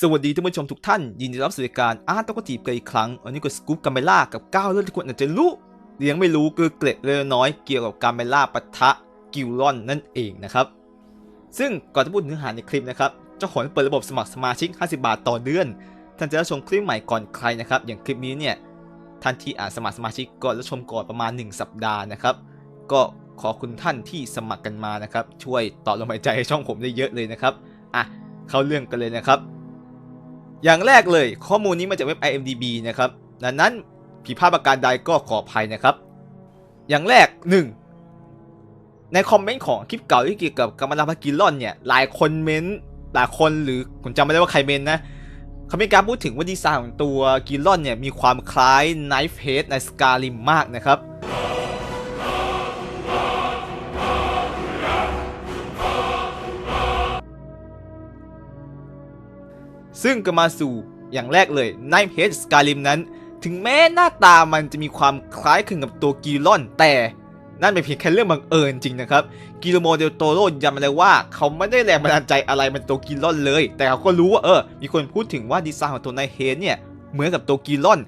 สวัสดีท่านผู้ชมทุกท่าน ยินดีรับสู่รายการอาร์ตตกจีบกันอีกครั้งวันนี้ก็สกู๊ปกาเมล่ากับ9เรื่องที่คุณอาจจะรู้หรือยังไม่รู้คือเกร็ดเล็กน้อยเกี่ยวกับกาเมล่าปะทะกิลลอนนั่นเองนะครับ ซึ่งก่อนจะพูดเนื้อหาในคลิปนะครับเจ้าของเปิดระบบสมัครสมาชิก 50 บาทต่อเดือน ท่านจะรับชมคลิปใหม่ก่อนใครนะครับ อย่างคลิปนี้เนี่ยท่านที่อ่านสมัครสมาชิกก็รับชมก่อนประมาณ 1 สัปดาห์นะครับ ก็ขอคุณท่านที่สมัครกันมานะครับ ช่วยต่อลมหายใจให้ช่องผมได้เยอะเลยนะครับอะเข้าเรื่องกันเลยนะครับ อย่างแรกเลยข้อมูลนี้มาจากเว็บ IMDb นะครับดังนั้นผิดพลาดประการใดก็ขออภัยนะครับ อย่างแรก 1. ในคอมเมนต์ของคลิปเก่าที่เกี่ยวกับกัมมันลาพากิลอนเนี่ยหลายคนเม้นต์หลายคนหรือผมจำไม่ได้ว่าใครเม้นต์นะเขามีการพูดถึงว่าดีไซน์ของตัวกิลลอนเนี่ยมีความคล้ายไนฟ์เฮดในสกาลิมมากนะครับ ซึ่งก็มาสู่อย่างแรกเลย Knife Head Skyrim นั้น ถึงแม้หน้าตามันจะมีความคล้ายคลึงกับตัวกีลอน แต่นั่นเป็นเพียงแค่เรื่องบังเอิญจริงนะครับกิโลโมเดลโตโรย้ำมาเลยว่า เขาไม่ได้แรงบันดาลใจอะไรมันตัวกีลอนเลย แต่เขาก็รู้ว่าเออ มีคนพูดถึงว่าดีไซน์ของตัวไนเฮดเนี่ยเหมือนกับตัวกีลอน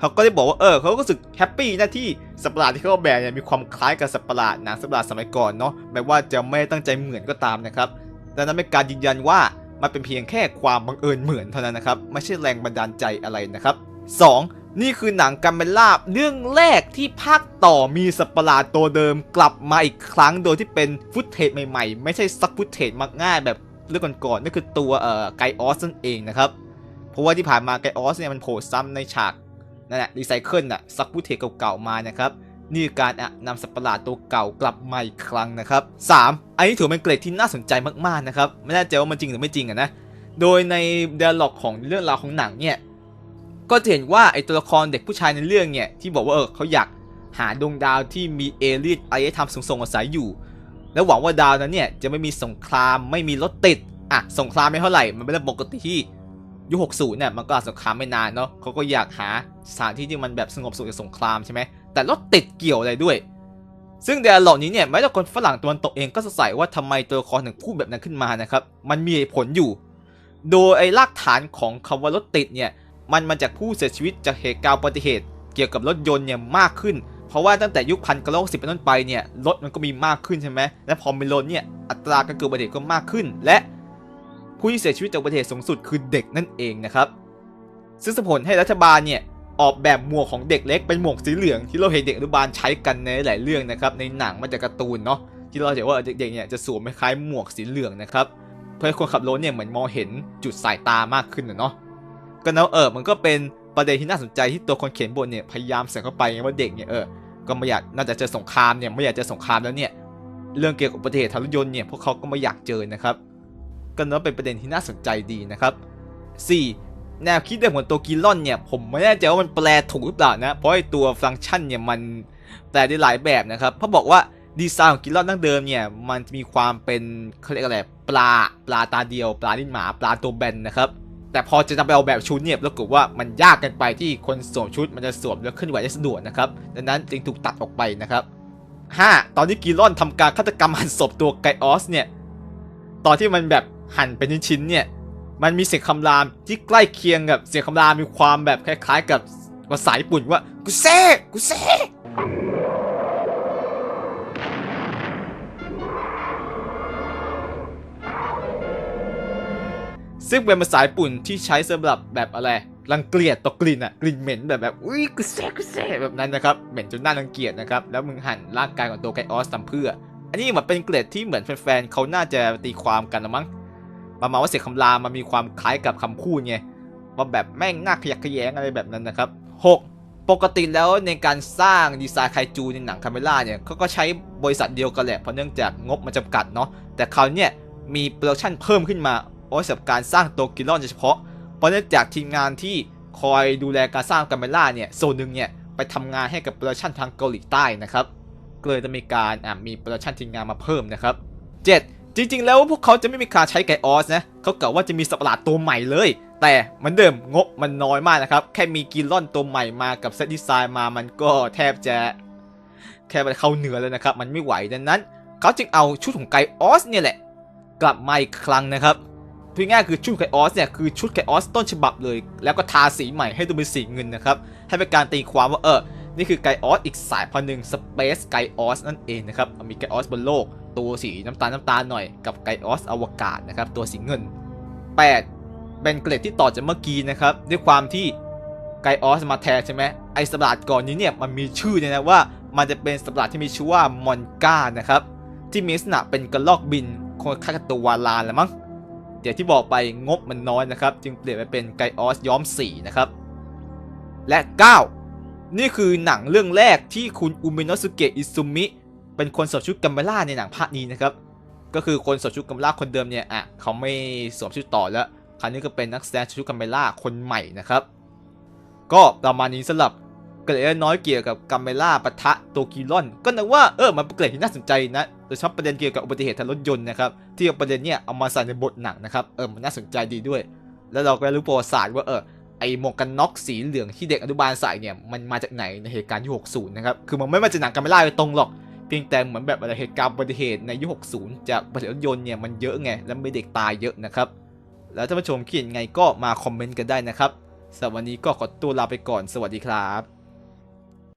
เขาก็ได้บอกว่าเออเขาก็รู้สึกแฮปปี้นะที่สัตว์ประหลาดที่เขาออกแบบเนี่ยมีความคล้ายกับสัตว์ประหลาดหนังสัตว์ประหลาดสมัยก่อนเนาะแม้ว่าจะไม่ตั้งใจเหมือนก็ตามนะครับดังนั้นเป็นการยืนยันว่า มันเป็นเพียงแค่ความบังเอิญเหมือนเท่านั้นนะครับ ไม่ใช่แรงบันดาลใจอะไรนะครับ 2. นี่คือหนังกัมเบลล่าเรื่องแรกที่ภาคต่อมีสัตว์ประหลาดตัวเดิมกลับมาอีกครั้งโดยที่เป็นฟุตเทจใหม่ๆ ไม่ใช่ซักฟุตเทจมักง่ายแบบเรื่องก่อนๆนั่นคือตัวเอ่อไกออสนั่นเองนะครับ เพราะว่าที่ผ่านมาไกออสเนี่ยมันโผล่ซ้ำในฉากนั่นแหละรีไซเคิลน่ะซักฟุตเทจเก่าๆมานะครับ นี่การนำสัตว์ประหลาดตัวเก่ากลับมาอีกครั้งนะครับ 3. อันนี้ถือเป็นเกรดที่น่าสนใจมากๆนะครับ ไม่แน่ใจว่ามันจริงหรือไม่จริงอะนะ โดยในเดลล็อกของเรื่องราวของหนังเนี่ย ก็จะเห็นว่าไอตัวละครเด็กผู้ชายในเรื่องเนี่ยที่บอกว่าเออเขาอยากหาดวงดาวที่มีเอเลี่ยนอารยธรรมทรงอาศัยอยู่ แล้วหวังว่าดาวนั้นเนี่ยจะไม่มีสงครามไม่มีรถติดอะสงครามไม่เท่าไหร่มันเป็นเรื่องปกติที่ยุค60เนี่ยมันก็สงครามไม่นานเนาะเขาก็อยากหาสถานที่ที่มันแบบสงบสุขจากสงครามใช่ไหม แต่รถติดเกี่ยวอะไรด้วย ซึ่งเดลล็อกนี้เนี่ยแม้แต่คนฝรั่งตะวันตกเองก็สงสัยว่าทำไมตัวละครถึงพูดแบบนั้นขึ้นมานะครับ มันมีผลอยู่ โดยไอ้รากฐานของคำว่ารถติดเนี่ยมันมาจากผู้เสียชีวิตจากเหตุการณ์อุบัติเหตุ เกี่ยวกับรถยนต์เนี่ยมากขึ้น เพราะว่าตั้งแต่ยุคพันเก้าร้อยสิบเป็นต้นไปเนี่ยรถมันก็มีมากขึ้นใช่ไหมและพอมีรถเนี่ยอัตราการเกิดอุบัติเหตุก็มากขึ้น และผู้ที่เสียชีวิตจากอุบัติเหตุสูงสุดคือเด็กนั่นเองนะครับซึ่งสมผลให้รัฐบาลเนี่ย ออกแบบหมวกของเด็กเล็กเป็นหมวกสีเหลืองที่เราเห็นเด็กอนุบาลใช้กันในหลายเรื่องนะครับในหนังมาจากการ์ตูนเนาะที่เราเห็นว่าเด็กๆเนี่ยจะสวมคล้ายหมวกสีเหลืองนะครับเพื่อให้คนขับรถเนี่ยเหมือนมองเห็นจุดสายตามากขึ้นนะเนาะก็เนาะเออมันก็เป็นประเด็นที่น่าสนใจที่ตัวคนเขียนบทเนี่ยพยายามใส่เข้าไปว่าเด็กเนี่ยเออก็ไม่อยากน่าจะเจอสงครามเนี่ยไม่อยากเจอสงครามแล้วเนี่ยเรื่องเกี่ยวกับอุบัติเหตุทางรถยนต์เนี่ยพวกเขาก็ไม่อยากเจอนะครับก็นาะเป็นประเด็นที่น่าสนใจดีนะครับ 4. แนวคิดเดิมของตัวกิลลอนเนี่ย ผมไม่แน่ใจว่ามันแปลถูกหรือเปล่านะ เพราะไอตัวฟังก์ชันเนี่ยมันแปลได้หลายแบบนะครับเขาบอกว่าดีไซน์ของกิลลอนดั้งเดิมเนี่ย มันมีความเป็นเขาเรียกอะไรปลาปลาตาเดียว ปลาลิ้นหมาปลาตัวแบนนะครับแต่พอจะนำไปเอาแบบชุดเนี่ยปรากฏว่ามันยากเกันไปที่คนสวมชุดมันจะสวมแล้วเคลื่อนไหวได้สะดวกนะครับดังนั้นจึงถูกตัดออกไปนะครับ 5. ตอนที่กิลลอนทำการฆาตกรรมหั่นศพตัวไกออสเนี่ยตอนที่มันแบบหั่นเป็นชิ้นๆเนี่ย มันมีเสียงคำรามที่ใกล้เคียงกับเสียงคำรามมีความแบบคล้าย ๆ กับภาษาญี่ปุ่นว่ากุเซ่กุเซ่ซึ่งเป็นภาษาญี่ปุ่นที่ใช้สำหรับแบบอะไรรังเกียจต่อกลิ่นอะกลิ่นเหม็นแบบแบบอุ้ยกุเซ่กุเซ่แบบนั้นนะครับเหม็นจนน่ารังเกียจนะครับแล้วมึงหั่นร่างกายของตัวไกออสทำเพื่อ อันนี้เหมือนเป็นเกรดที่เหมือนแฟนๆเขาน่าจะตีความกันละมั้ง ประมาณว่าเสียงคำรามมันมีความคล้ายกับคำพูดไงว่าแบบแม่งน่าขยักขยงอะไรแบบนั้นนะครับ 6. ปกติแล้วในการสร้างดีไซน์ไคจูในหนังคาเมล่าเนี่ยเขาก็ใช้บริษัทเดียวกันแหละเพราะเนื่องจากงบมันจำกัดเนาะแต่คราวเนี้ยมีโปรดักชันเพิ่มขึ้นมาเอาไว้สำหรับการสร้างโตกิลลอนโดยเฉพาะ เพราะเนื่องจากทีมงานที่คอยดูแลการสร้างคาเมล่าเนี่ยโซนหนึ่งเนี่ยไปทำงานให้กับโปรดักชันทางเกาหลีใต้นะครับก็เลยจะมีการมีโปรดักชันทีมงานมาเพิ่มนะครับ 7. จริงๆ แล้วพวกเขาจะไม่มีการใช้ไกออสนะเขากล่าวว่าจะมีสัตว์ประหลาดตัวใหม่เลย แต่เหมือนเดิมงบมันน้อยมากนะครับ แค่มีกิลลอนตัวใหม่มากับเซตดีไซน์มามันก็แทบจะ แค่ไปเข้าเหนือแล้วนะครับ มันไม่ไหวดังนั้น เขาจึงเอาชุดของไกออสเนี่ยแหละ กลับมาอีกครั้งนะครับพูดง่ายคือชุดไคออสเนี่ยคือชุดไคออสต้นฉบับเลย แล้วก็ทาสีใหม่ให้ดูเป็นสีเงินนะครับให้เป็นการตีความว่าเออ นี่คือไกออสอีกสายพันธุ์หนึ่งสเปซไกออสนั่นเองนะครับมีไกออสบนโลก ตัวสีน้ำตาลน้ำตาลหน่อยกับไกออสอวกาศนะครับตัวสีเงิน 8 เป็นเกรดที่ต่อจากเมื่อกี้นะครับ ด้วยความที่ไกออสมาแทนใช่ไหมไอสตว์ประหลาดก่อนนี้เนี่ยมันมีชื่อเนี่ยนะว่ามันจะเป็นสตว์ประหลาดที่มีชื่อว่ามอนกานะครับที่มีลักษณะเป็นกระลอกบินคงคล้ายกับตัววาลานแหละมั้งเดี๋ยวที่บอกไปงบมันน้อยนะครับ จึงเปลี่ยนไปเป็นไกออสย้อมสีนะครับและ 9 นี่คือหนังเรื่องแรกที่คุณอุเมโนะสุเกะอิซุมิ เป็นคนสวมชุดกัมเบล่าในหนังภาคนี้นะครับ ก็คือคนสวมชุดกัมเบล่าคนเดิมเนี่ยอะเขาไม่สวมชุดต่อแล้วคราวนี้ก็เป็นนักแสดงชุดกัมเบล่าคนใหม่นะครับ ก็ประมาณนี้สำหรับเกร็ดเล็กน้อยเกี่ยวกับกัมเบล่าปะทะโตกิลอน ก็นึกว่าเออมันเป็นเกร็ดที่น่าสนใจนะโดยเฉพาะประเด็นเกี่ยวกับอุบัติเหตุทางรถยนต์นะครับที่เอาประเด็นเนี่ยเอามาใส่ในบทหนังนะครับเออมันน่าสนใจดีด้วย แล้วเราก็รู้ประวัติศาสตร์ว่าเออ หมวกกันน็อกสีเหลืองที่เด็กอนุบาลใส่เนี่ยมันมาจากไหนในเหตุการณ์ยุค60นะครับคือมันไม่มาจากหนังกัมเบล่าโดยตรงหรอกเพียงแต่เหมือนแบบอะไรเหตุการณ์อุบัติเหตุในยุค60จากอุบัติเหตุรถยนต์เนี่ยมันเยอะไงแล้วมีเด็กตายเยอะนะครับแล้วท่านผู้ชมคิดยังไงก็มาคอมเมนต์กันได้นะครับสำหรับวันนี้ก็ขอตัวลาไปก่อนสวัสดีครับ